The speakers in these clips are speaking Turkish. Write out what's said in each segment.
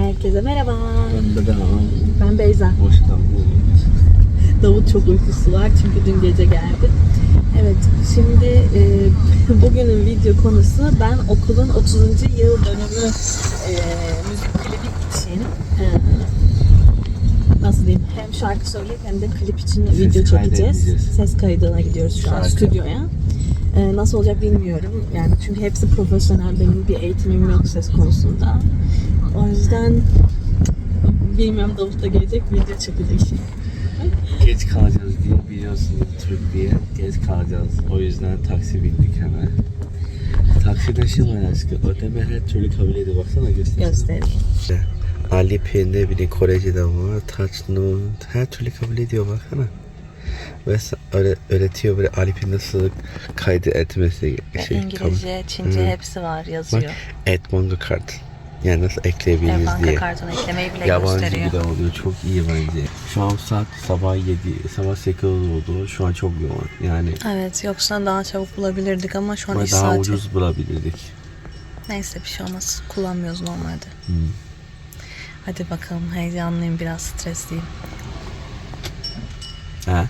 Herkese merhaba. Ben de Ben Beyza. Hoş geldin. Davut çok uykusu var çünkü dün gece geldi. Evet, şimdi e, bugünün video konusu ben okulun 30. yıl dönümü e, müzik klibi için e, nasıl diyeyim hem şarkı söyleyip hem de klip için Ses video çekeceğiz. Ses kaydına gidiyoruz şu an Şarkı. stüdyoya. E, nasıl olacak bilmiyorum. Yani çünkü hepsi profesyonel. Benim bir eğitimim yok ses konusunda. O yüzden bilmiyorum Davut da gelecek video çekecek. Geç kalacağız diye biliyorsun Türk diye geç kalacağız. O yüzden taksi bindik hemen. Takside şey var aşkım. Ödeme her türlü kabul ediyor. Baksana göster. Göstereyim. Alip'in ne bileyim Korece'de var. Taçnu her türlü kabul ediyor baksana. Ve öyle öğretiyor böyle Alip'in nasıl kaydı etmesi şey İngilizce, Çince Hı. hepsi var yazıyor. Bak banka kart. Yani nasıl ekleyebiliriz Evet, banka diye. kartını eklemeyi bile Yabancı gösteriyor. bir de oluyor. Çok iyi bence. Şu an saat sabah 7, sabah 8 oldu. Şu an çok yoğun. Yani Evet yoksa daha çabuk bulabilirdik ama şu an ama iş daha saati. ucuz bulabilirdik. Neyse bir şey olmaz. Kullanmıyoruz normalde. Hmm. Hadi bakalım heyecanlıyım biraz stresliyim. Ha?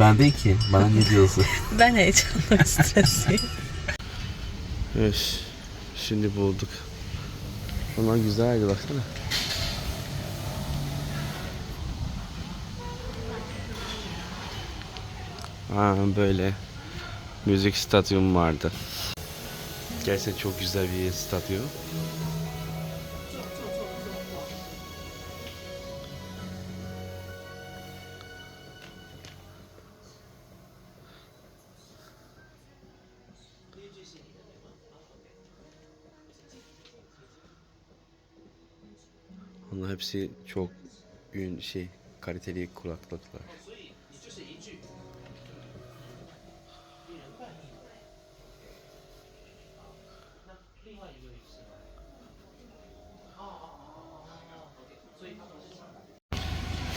Ben değil ki. Bana ne diyorsun? Ben heyecanlı stresliyim. evet. Şimdi bulduk. Ama güzeldi baksana. Ha böyle müzik stadyum vardı. Gerçekten çok güzel bir stadyum. Onlar hepsi çok ün şey kaliteli kulaklıklar.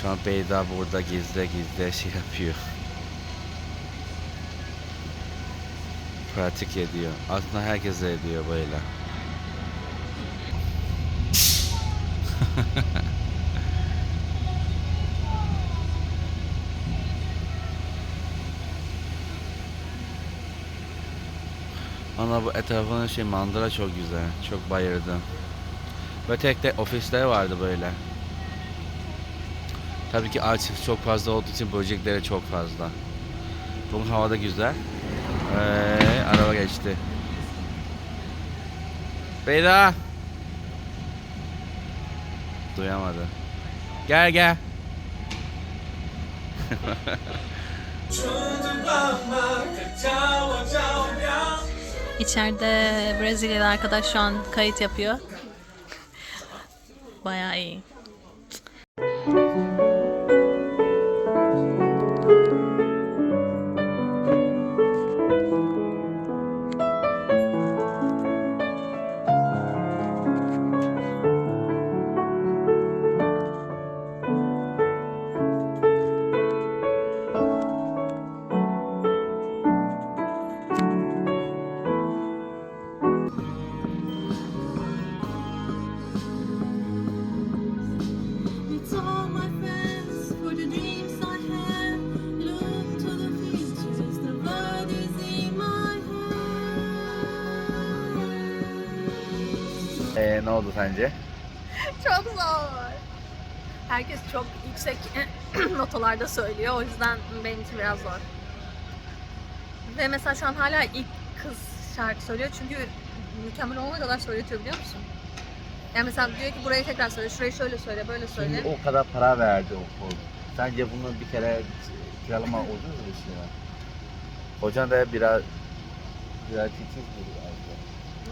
Şu an Beyda burada gizli gizli şey yapıyor. Pratik ediyor. Aslında herkes de ediyor böyle. Ama bu etrafının şey manzara çok güzel. Çok bayıldım. Ve tek tek ofisler vardı böyle. Tabii ki açık çok fazla olduğu için böcekleri çok fazla. Bugün havada güzel. Ee, araba geçti. Beyda. Duyamadı. Gel gel. İçeride Brezilyalı arkadaş şu an kayıt yapıyor. Bayağı iyi. Ee, ne oldu sence? Çok zor. Herkes çok yüksek notalarda söylüyor. O yüzden benim için biraz zor. Ve mesela şu an hala ilk kız şarkı söylüyor. Çünkü mükemmel olana kadar söyletiyor biliyor musun? Yani mesela diyor ki burayı tekrar söyle, şurayı şöyle söyle, böyle söyle. Şimdi o kadar para verdi okul. Sence bunu bir kere kiralama olur mu bir şey? Hocan da biraz biraz titiz bir aslında.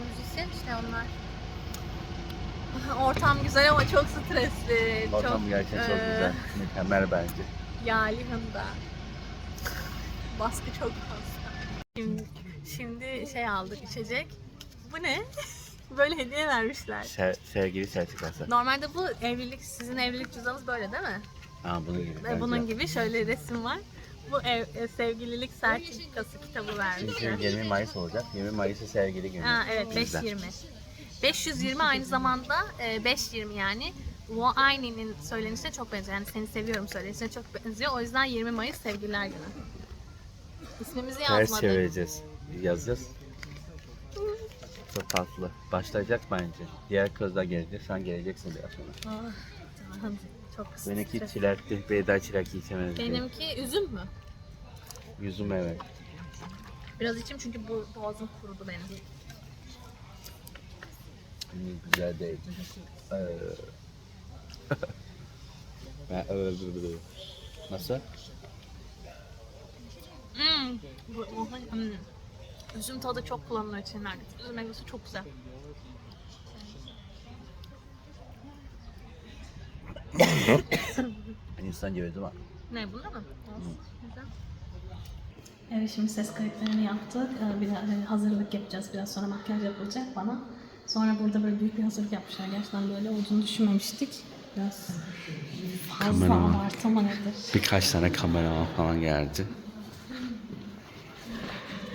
Müzisyen işte onlar. Ortam güzel ama çok stresli. Ortam çok, gerçekten çok eee, güzel. Mükemmel bence. Yalihında. Baskı çok fazla. Şimdi, şimdi şey aldık içecek. Bu ne? Böyle hediye vermişler. Se sevgili sertifikası. Normalde bu evlilik, sizin evlilik cüzdanınız böyle değil mi? Ha bunun gibi. Ve bunun gibi şöyle resim var. Bu ev, e, sevgililik sertifikası kitabı vermişler. Çünkü 20 Mayıs olacak. 20 Mayıs'ı sevgili günü. Ha, evet Bizden. 5-20. 520 aynı zamanda e, 520 yani. Wo Ayni'nin söylenişine çok benziyor. Yani seni seviyorum söylenişine çok benziyor. O yüzden 20 Mayıs Sevgililer Günü. İsmimizi Ters yazmadık. çevireceğiz. Yazacağız. Çok tatlı. Başlayacak bence. Diğer kızlar gelecek. Sen geleceksin biraz sonra. Ah, canım, çok Benimki stres. çilekli. Beyda çilek içemez. Benimki üzüm mü? Yüzüm evet. Biraz içim çünkü bu boğazım kurudu benim. Hmm, Güzel değil. Ee, öldürdüm. Nasıl? Hmm. Bu, bu- hmm. Üzüm tadı çok kullanılıyor Çinlerde. Üzüm meyvesi çok güzel. İnsan gibi değil mi? Ne bunda mı? Güzel. Evet şimdi ses kayıtlarını yaptık. Ee, Biraz e, hazırlık yapacağız. Biraz sonra makyaj yapılacak bana. Sonra burada böyle büyük bir hazırlık yapmışlar. Gerçekten böyle olduğunu düşünmemiştik. Biraz fazla Kameraman. abartı ama nedir? Birkaç tane kameraman falan geldi.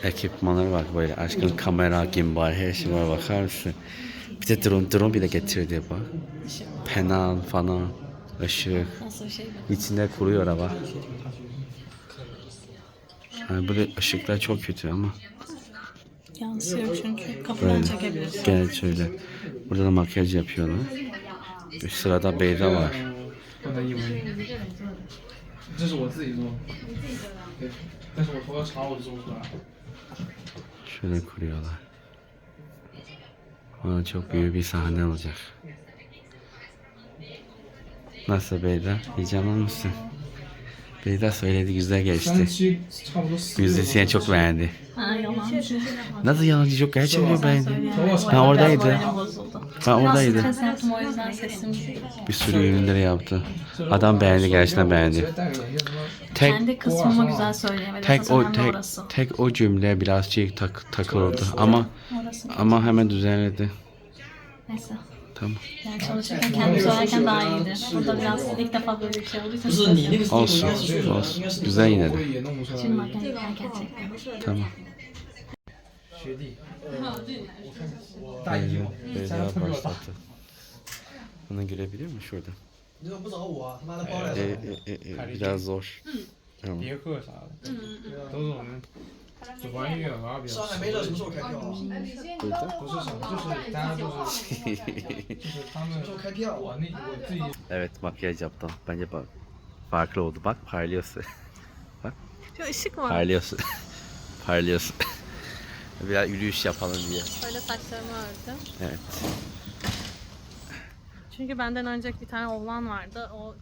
Ekipmanları bak böyle aşkın kamera, gimbal her şey var bakar mısın? Bir de drone, drone bile getirdi bak. Penal falan, ışık. Nasıl şey bu? İçinde kuruyor araba. Yani böyle ışıklar çok kötü ama. Yansıyor çünkü. Kapıdan Böyle. çekebilirsin. Gel şöyle. Burada da makyaj yapıyorlar. Bir sırada Beyza var. Şöyle kuruyorlar. Ona çok büyük bir sahne olacak. Nasıl Beyda? Heyecanlı mısın? Beyda söyledi güzel geçti. Müzisyen çok beğendi. Ha yalanmış. Şey, şey, şey, Nasıl yalancı yok gerçek diyor ben. Ben oradaydı. Ben oradaydı. Biraz stres yaptım o yüzden Bir sürü ürünleri yaptı. Adam beğendi gerçekten beğendi. Tek kendi kısmıma güzel söyleyemedim. Tek o tek tek o cümle birazcık tak, takıldı ama ama hemen düzenledi. Neyse. Tamam. Yani çalışırken kendim söylerken daha iyidir. Burada biraz ilk defa böyle bir şey olduysa Olsun, olsun. Güzel yine de. Şimdi makyaj gerçekten. Tamam. 学弟，大一嘛， Beyza 现在特别大。 başlattı. Bunu görebiliyor musun şurada? 你怎么不找我？他妈的包来 E, 着！ e, e, e, biraz zor. Tamam. 别克啥的，都是我们就玩音乐玩比较熟上海没热什么时候开票啊？不是什么，就是大家就是就是他们什么时候开票啊？我那我自己 Evet makyaj yaptım. Bence bak farklı oldu. Bak parlıyorsun. Şu ışık var. parlıyorsun. parlıyorsun. Biraz yürüyüş yapalım diye. Böyle saçlarımı ördüm. Evet. Çünkü benden önceki bir tane oğlan vardı. O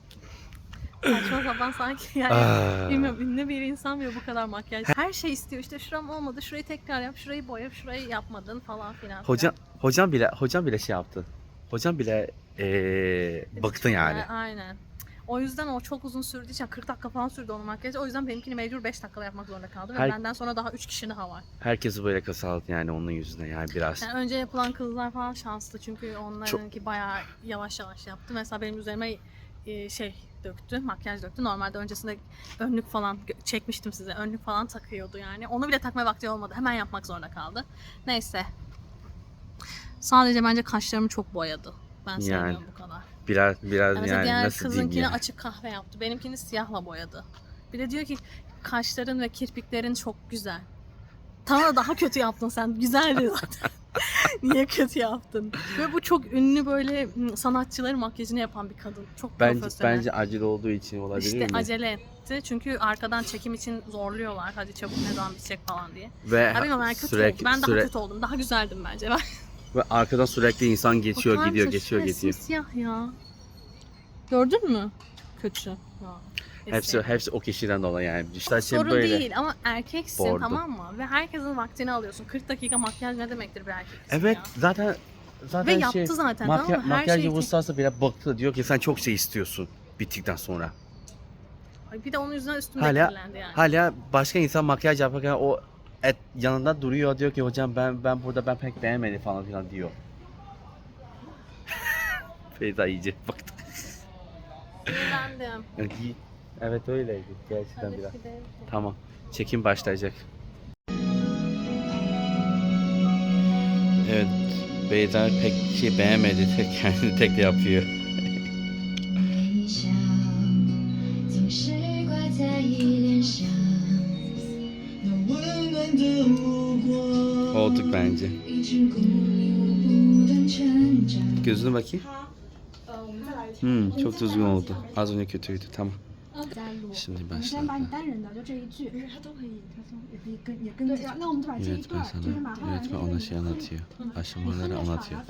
saçma sapan sanki yani Aa. bilmiyorum ünlü bir insan bile bu kadar makyaj. Her şey istiyor işte şuram olmadı, şurayı tekrar yap, şurayı boya, şurayı yapmadın falan filan. Hocam hocam bile hocam bile şey yaptı. Hocam bile eee bıktın yani. Aynen. O yüzden o çok uzun sürdüğü için 40 dakika falan sürdü onun makyajı. O yüzden benimkini mecbur 5 dakikada yapmak zorunda kaldı. Ve Her- benden sonra daha 3 kişi daha var. Herkesi böyle kısalttı yani onun yüzünden yani biraz. Yani önce yapılan kızlar falan şanslı çünkü onlarınki bayağı yavaş yavaş yaptı. Mesela benim üzerime e, şey döktü, makyaj döktü. Normalde öncesinde önlük falan gö- çekmiştim size. Önlük falan takıyordu yani. Onu bile takmaya vakti olmadı. Hemen yapmak zorunda kaldı. Neyse. Sadece bence kaşlarımı çok boyadı. Ben Yani. sevmiyorum bu kadar. Biraz biraz Yani yani diğer nasıl diyeyim kızınkini ya. açık kahve yaptı. Benimkini siyahla boyadı. Bir de diyor ki kaşların ve kirpiklerin çok güzel. Tamam da daha kötü yaptın sen. Güzeldi zaten. Niye kötü yaptın? Ve bu çok ünlü böyle sanatçıların makyajını yapan bir kadın. Çok Bence profesyonel. bence acil olduğu için olabilir işte mi? acele etti. Çünkü arkadan çekim için zorluyorlar. Hadi çabuk ne zaman bitecek falan diye. Ve Ya bilmiyorum yani kötü sürekli oldu. Ben daha süre- kötü oldum. Daha güzeldim bence. Ben ve arkadan sürekli insan geçiyor Bakar gidiyor mısın? geçiyor Şuraya geçiyor. Simsiyah ya. Gördün mü? Kötü. Ya. Hepsi hepsi o kişiden dolayı yani. İşte şey Sorun böyle. değil ama erkeksin Bordo. tamam mı? Ve herkesin vaktini alıyorsun. 40 dakika makyaj ne demektir bir erkek için Evet ya? zaten zaten Ve şey yaptı zaten tamam mı? Her makyaj şeyi ustası bile bıktı diyor ki sen çok şey istiyorsun bittikten sonra. Ay bir de onun yüzünden üstümde Hala kirlendi yani. hala başka insan makyaj yaparken o et yanında duruyor diyor ki hocam ben ben burada ben pek beğenmedim falan filan diyor. Feyza iyice baktı. Sinirlendim. Evet öyleydi gerçekten Hadi biraz. gidelim. Tamam. Çekim başlayacak. Evet. Beyza pek şey beğenmedi. Tek kendi tek de yapıyor. bizi. Gözüne bakayım. Hmm, çok düzgün oldu. Az önce kötüydü. Tamam. Şimdi başladı. Yönetmen sana, yönetmen ona şey anlatıyor. Aşamaları anlatıyor.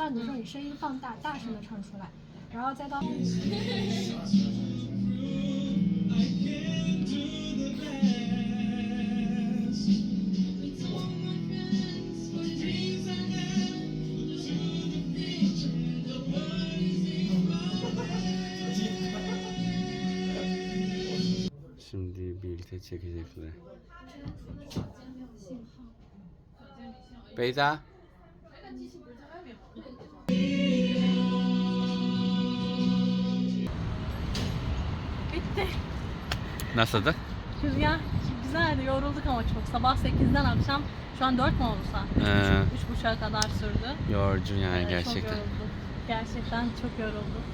Şimdi birlikte çekecekler. Beyza. Bitti. Nasıldı? Rüzgar güzeldi. Yorulduk ama çok. Sabah 8'den akşam şu an 4 mu oldu saat? Ee, 3.30'a kadar sürdü. yorucu yani Evet, Çok gerçekten. yorulduk. Gerçekten çok yorulduk.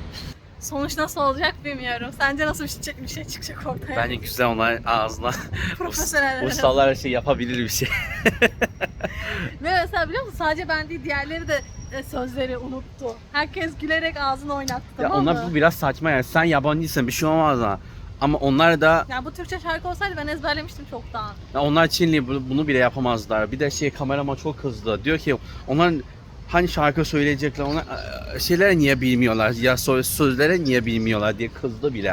Sonuç nasıl olacak bilmiyorum. Sence nasıl bir şey, bir şey çıkacak ortaya? Bence güzel onlar ağzına Profesyonel. ustalar şey yapabilir bir şey. Ve mesela biliyor musun sadece ben değil diğerleri de e, sözleri unuttu. Herkes gülerek ağzını oynattı ya tamam onlar mı? bu biraz saçma yani. Sen yabancısın bir şey olmaz ha. Ama onlar da Yani bu Türkçe şarkı olsaydı ben ezberlemiştim çoktan. ya onlar Çinli bu- bunu bile yapamazlar. Bir de şey kameraman çok kızdı. Diyor ki onlar hani şarkı söyleyecekler onlar eee, şeyleri niye bilmiyorlar ya söz, sözleri niye bilmiyorlar diye kızdı bile.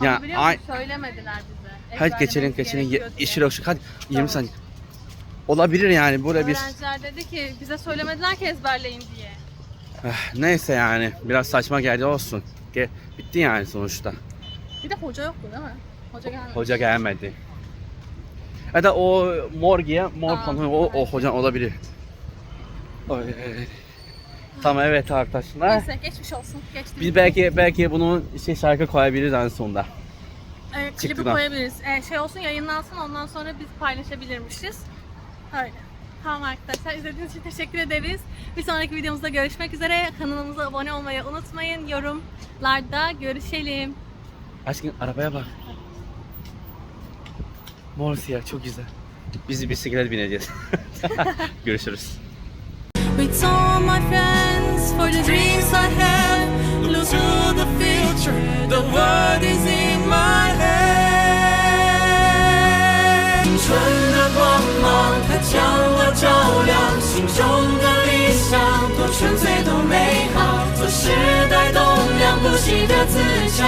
Ama Ya biliyor musun söylemediler bize. hadi geçelim geçelim işi yok hadi 20 Tamam. saniye. Olabilir yani böyle bir Öğrenciler dedi ki bize söylemediler ki ezberleyin diye. Eh, neyse yani biraz saçma geldi olsun. Ge- bitti yani sonuçta. Bir de hoca yoktu değil mi? Hoca gelmedi. Hoca gelmedi. Ya da o mor giyen, mor pantolon o, o evet. hoca olabilir. Oy. Tamam evet arkadaşlar. Neyse geçmiş olsun. Geçti. Biz belki belki bunun şey şarkı koyabiliriz en sonunda. e, klibi çıktı da. koyabiliriz. E, şey olsun yayınlansın ondan sonra biz paylaşabilirmişiz. Öyle. Tamam arkadaşlar izlediğiniz için teşekkür ederiz. Bir sonraki videomuzda görüşmek üzere. Kanalımıza abone olmayı unutmayın. Yorumlarda görüşelim. Aşkım arabaya bak. Mor siyah çok güzel. Biz bisiklet bineceğiz. Görüşürüz. With all my friends for the dreams I have. Look to the future, the world is in my head. 青春的光芒，它将我照亮，心中的理想多纯粹多美好，做时代栋梁不息的自强，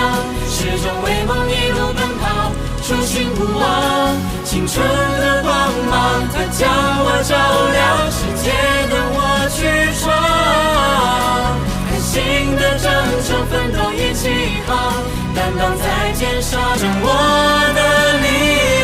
始终为梦一路奔跑，初心不忘。青春的光芒，它将我照亮，世界等我去闯。开心的征程，奋斗一起航，担当在肩上，掌握的力量。